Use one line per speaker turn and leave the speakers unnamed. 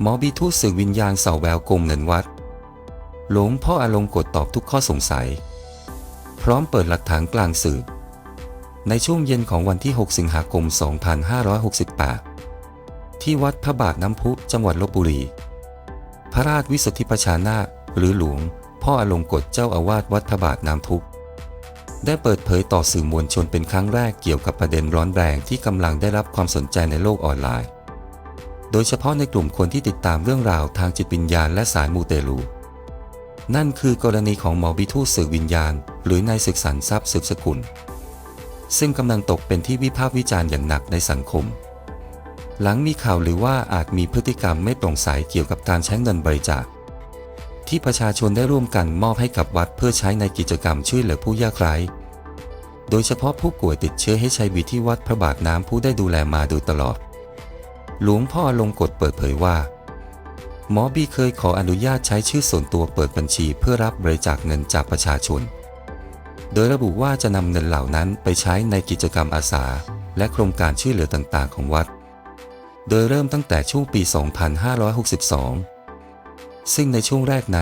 หมอบีทูตสื่อวิญญาณเสาแววกลมเงินวัด หลวงพ่ออารมณ์กดตอบทุกข้อสงสัย พร้อมเปิดหลักฐานกลางสื่อในช่วงเย็นของวันที่ 6 สิงหาคม 2568 ที่วัดพระบาทน้ำพุจังหวัดลบบุรี พระราชวิสุทธิประชานาหรือหลวง พ่ออารมณ์กฎเจ้าอาวาสวัดพระบาทน้ำพุได้เปิดเผยต่อสื่อมวลชนเป็นครั้งแรกเกี่ยวกับประเด็นร้อนแรงที่กำลังได้รับความสนใจในโลกออนไลน์ โดยเฉพาะในกลุ่มคนที่ติดตามเรื่องราวทางจิตวิญญาณและสายมูเตลู นั่นคือกรณีของหมอบิทูสื่อวิญญาณ หรือนายศึกสรรทรัพย์สืบสกุล ซึ่งกำลังตกเป็นที่วิพากษ์วิจารณ์อย่างหนักในสังคม หลังมีข่าวหรือว่าอาจมีพฤติกรรมไม่โปร่งใสเกี่ยวกับการใช้เงินบริจาคที่ประชาชนได้ร่วมกันมอบให้กับวัดเพื่อใช้ในกิจกรรมช่วยเหลือผู้ยากไร้ โดยเฉพาะผู้ป่วยติดเชื้อให้ใช้วิที่วัดพระบาทน้ำผู้ได้ดูแลมาโดยตลอด หลวงพ่อลงกฎเปิดเผยว่า หมอบีเคยขออนุญาตใช้ชื่อส่วนตัวเปิดบัญชีเพื่อรับบริจาคเงินจากประชาชน โดยระบุว่าจะนำเงินเหล่านั้นไปใช้ในกิจกรรมอาสา และโครงการช่วยเหลือต่างๆ ของวัด โดยเริ่มตั้งแต่ช่วงปี 2562 ซึ่งในช่วงแรกนั้น